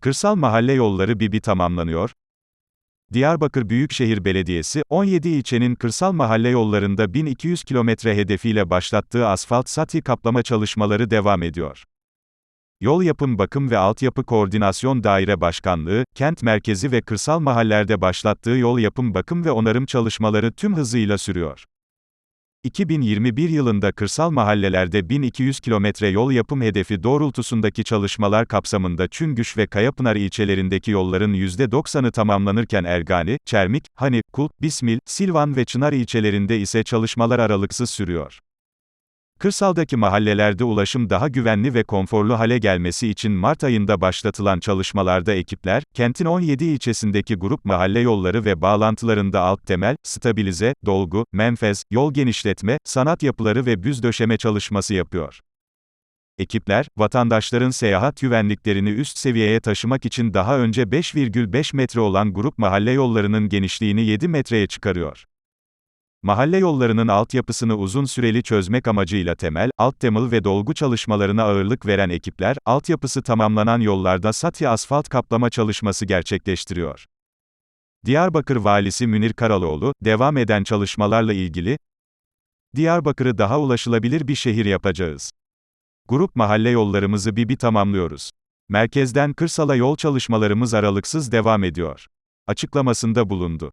Kırsal mahalle yolları BİBİ tamamlanıyor. Diyarbakır Büyükşehir Belediyesi, 17 ilçenin kırsal mahalle yollarında 1200 kilometre hedefiyle başlattığı asfalt sati kaplama çalışmaları devam ediyor. Yol Yapım Bakım ve Altyapı Koordinasyon Daire Başkanlığı, kent merkezi ve kırsal mahallerde başlattığı yol yapım bakım ve onarım çalışmaları tüm hızıyla sürüyor. 2021 yılında kırsal mahallelerde 1200 kilometre yol yapım hedefi doğrultusundaki çalışmalar kapsamında Çüngüş ve Kayapınar ilçelerindeki yolların %90'ı tamamlanırken Ergani, Çermik, Hani, Kul, Bismil, Silvan ve Çınar ilçelerinde ise çalışmalar aralıksız sürüyor. Kırsaldaki mahallelerde ulaşım daha güvenli ve konforlu hale gelmesi için Mart ayında başlatılan çalışmalarda ekipler, kentin 17 ilçesindeki grup mahalle yolları ve bağlantılarında alt temel, stabilize, dolgu, menfez, yol genişletme, sanat yapıları ve büz döşeme çalışması yapıyor. Ekipler, vatandaşların seyahat güvenliklerini üst seviyeye taşımak için daha önce 5,5 metre olan grup mahalle yollarının genişliğini 7 metreye çıkarıyor. Mahalle yollarının altyapısını uzun süreli çözmek amacıyla temel, alt temel ve dolgu çalışmalarına ağırlık veren ekipler, altyapısı tamamlanan yollarda sati asfalt kaplama çalışması gerçekleştiriyor. Diyarbakır Valisi Münir Karaloğlu, devam eden çalışmalarla ilgili, Diyarbakır'ı daha ulaşılabilir bir şehir yapacağız. Grup mahalle yollarımızı bir bir tamamlıyoruz. Merkezden kırsala yol çalışmalarımız aralıksız devam ediyor. Açıklamasında bulundu.